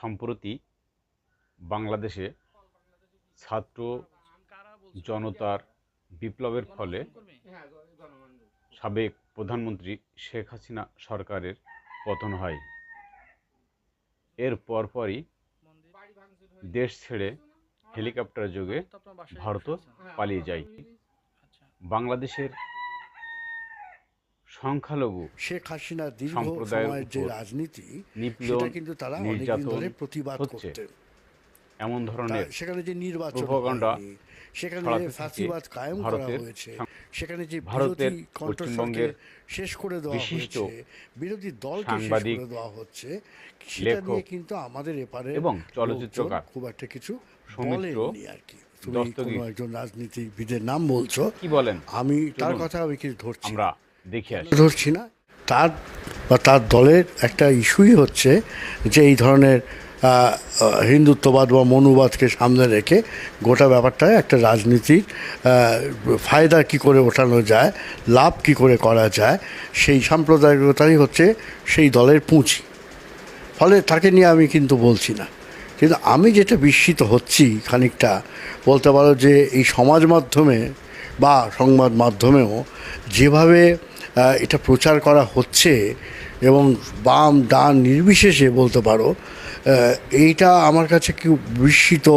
সম্প্রতি বাংলাদেশে ছাত্র জনতার বিপ্লবের ফলে সাবেক প্রধানমন্ত্রী শেখ হাসিনা সরকারের পতন হয়। এর পরপরই দেশ ছেড়ে হেলিকপ্টার যোগে ভারত পালিয়ে যায়। বাংলাদেশের সংখ্যালঘু শেখ হাসিনা দীর্ঘ সময়ের যে রাজনীতি সেটা কিন্তু তারা অনেকদিন ধরে প্রতিবাদ করতেন। এমন ধরনের সেখানে যে নির্বাচন সেখানে যে ফাঁসিবাদ কায়েম করা হয়েছে সেখানে যে ভারতের পশ্চিমবঙ্গের শেষ করে দেওয়া হয়েছে বিরোধী দলকে শেষ করে দেওয়া হচ্ছে সেটা নিয়ে কিন্তু আমাদের এপারে এবং চলচ্চিত্রকার খুব একটা কিছু বলেননি আর কি। তুমি কোনো একজন রাজনীতিবিদের নাম বলছো কি বলেন? আমি তার কথা আমি কিছু ধরছি। আমরা দেখে না। তার বা তার দলের একটা ইস্যুই হচ্ছে যে এই ধরনের হিন্দুত্ববাদ বা মনুবাদকে সামনে রেখে গোটা ব্যাপারটায় একটা রাজনীতির ফায়দা কি করে ওঠানো যায়, লাভ কি করে করা যায়, সেই সাম্প্রদায়িকতাই হচ্ছে সেই দলের পুঁজি। ফলে তাকে নিয়ে আমি কিন্তু বলছি না। কিন্তু আমি যেটা বিস্মিত হচ্ছি খানিকটা, বলতে পারো যে এই সমাজ মাধ্যমে বা সংবাদ মাধ্যমেও যেভাবে এটা প্রচার করা হচ্ছে এবং বাম ডান নির্বিশেষে বলতে পারো এইটা আমার কাছে কি বিস্মিত।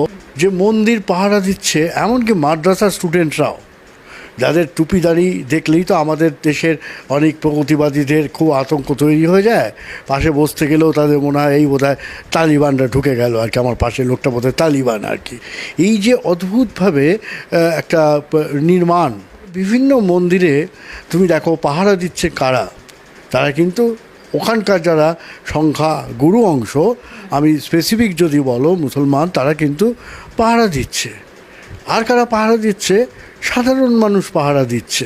যে মন্দির পাহারা দিচ্ছে, এমনকি মাদ্রাসার স্টুডেন্টরাও যাদের টুপি দাড়ি দেখলেই তো আমাদের দেশের অনেক প্রগতিবাদীদের খুব আতঙ্ক তৈরি হয়ে যায়। পাশে বসতে গেলেও তাদের মনে হয় এই বোধহয় তালিবানরা ঢুকে গেল আর কি, আমার পাশে লোকটা বোধহয় তালিবান আর কি। এই যে অদ্ভুতভাবে একটা নির্মাণ, বিভিন্ন মন্দিরে তুমি দেখো পাহারা দিচ্ছে কারা? তারা কিন্তু ওখানকার যারা সংখ্যা গুরু অংশ, আমি স্পেসিফিক যদি বলো মুসলমান, তারা কিন্তু পাহারা দিচ্ছে। আর কারা পাহারা দিচ্ছে? সাধারণ মানুষ পাহারা দিচ্ছে।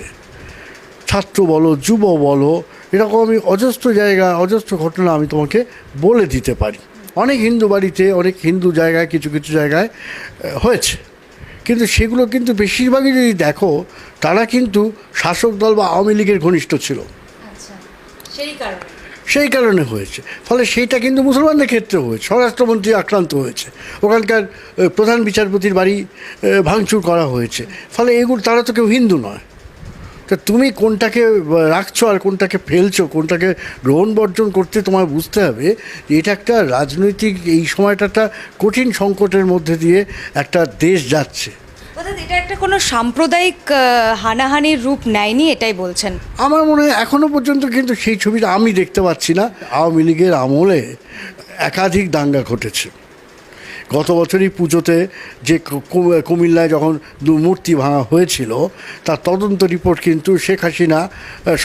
ছাত্র বলো, যুব বলো, এরকম আমি অজস্র জায়গা, অজস্র ঘটনা আমি তোমাকে বলে দিতে পারি। অনেক হিন্দু বাড়িতে, অনেক হিন্দু জায়গায়, কিছু কিছু জায়গায় হয়েছে। কিন্তু সেগুলো কিন্তু বেশিরভাগই যদি দেখো, তারা কিন্তু শাসক দল বা আওয়ামী লীগের ঘনিষ্ঠ ছিল। আচ্ছা সেই কারণে। সেই কারণে হয়েছে। ফলে সেইটা কিন্তু মুসলমানদের ক্ষেত্রে হয়েছে। স্বরাষ্ট্রমন্ত্রী আক্রান্ত হয়েছে। ওখানকার প্রধান বিচারপতির বাড়ি ভাঙচুর করা হয়েছে। ফলে এগুলো, তারা তো কেউ হিন্দু নয়। তা তুমি কোনটাকে রাখছো আর কোনটাকে ফেলছো, কোনটাকে গ্রহণ বর্জন করতে তোমার বুঝতে হবে যে এটা একটা রাজনৈতিক, এই সময়টা একটা কঠিন সংকটের মধ্যে দিয়ে একটা দেশ যাচ্ছে। একটা কোনো সাম্প্রদায়িক হানাহানির রূপ নেয়নি এটাই বলছেন? আমার মনে হয় এখনও পর্যন্ত কিন্তু সেই ছবিটা আমি দেখতে পাচ্ছি না। আওয়ামী লীগের আমলে একাধিক দাঙ্গা ঘটেছে। গত বছরই পুজোতে যে কুমিল্লায় যখন দু মূর্তি ভাঙা হয়েছিল, তার তদন্ত রিপোর্ট কিন্তু শেখ হাসিনা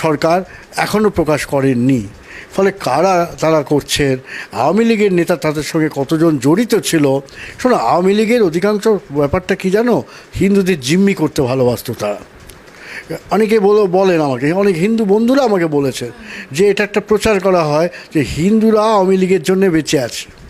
সরকার এখনও প্রকাশ করেননি। ফলে কারা তারা করছেন? আওয়ামী লীগের নেতা তাদের সঙ্গে কতজন জড়িত ছিল? শোনো, আওয়ামী লীগের অধিকাংশ ব্যাপারটা কি জানো? হিন্দুদের জিম্মি করতে ভালোবাসত তারা। অনেকে বলে, বলেন আমাকে, অনেক হিন্দু বন্ধুরা আমাকে বলেছে যে এটা একটা প্রচার করা হয় যে হিন্দুরা আওয়ামী লীগের জন্যে বেঁচে আছে।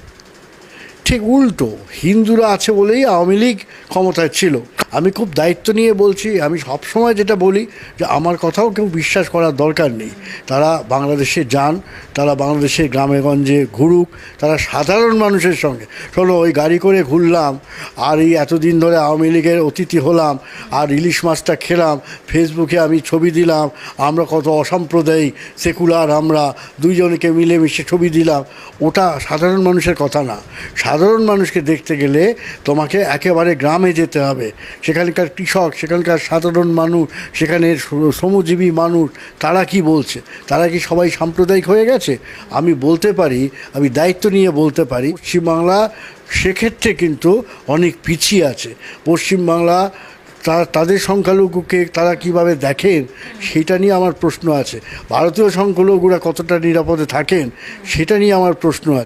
ঠিক উল্টো, হিন্দুরা আছে বলেই আওয়ামী লীগ ক্ষমতায় ছিল। আমি খুব দায়িত্ব নিয়ে বলছি, আমি সবসময় যেটা বলি যে আমার কথাও কেউ বিশ্বাস করার দরকার নেই। তারা বাংলাদেশে যান, তারা বাংলাদেশের গ্রামে গঞ্জে ঘুরুক, তারা সাধারণ মানুষের সঙ্গে। শোনো, ওই গাড়ি করে ঘুরলাম, আর এই এতদিন ধরে আওয়ামী লীগের অতিথি হলাম, আর ইলিশ মাছটা খেলাম, ফেসবুকে আমি ছবি দিলাম, আমরা কত অসাম্প্রদায়িক, সেকুলার আমরা, দুইজনকে মিলেমিশে ছবি দিলাম। ওটা সাধারণ মানুষের কথা না। সাধারণ মানুষকে দেখতে গেলে তোমাকে একেবারে গ্রামে যেতে হবে। সেখানকার কৃষক, সেখানকার সাধারণ মানুষ সেখানের শ্রমজীবী মানুষ, তারা কি বলছে? তারা কি সবাই সাম্প্রদায়িক হয়ে গেছে? আমি বলতে পারি, আমি দায়িত্ব নিয়ে বলতে পারি, পশ্চিমবাংলা সেক্ষেত্রে কিন্তু অনেক পিছিয়ে আছে। পশ্চিমবাংলা তা, তাদের সংখ্যালঘুকে তারা কীভাবে দেখেন, সেটা নিয়ে আমার প্রশ্ন আছে। ভারতীয় সংখ্যালঘুরা কতটা নিরাপদে থাকেন, সেটা নিয়ে আমার প্রশ্ন আছে।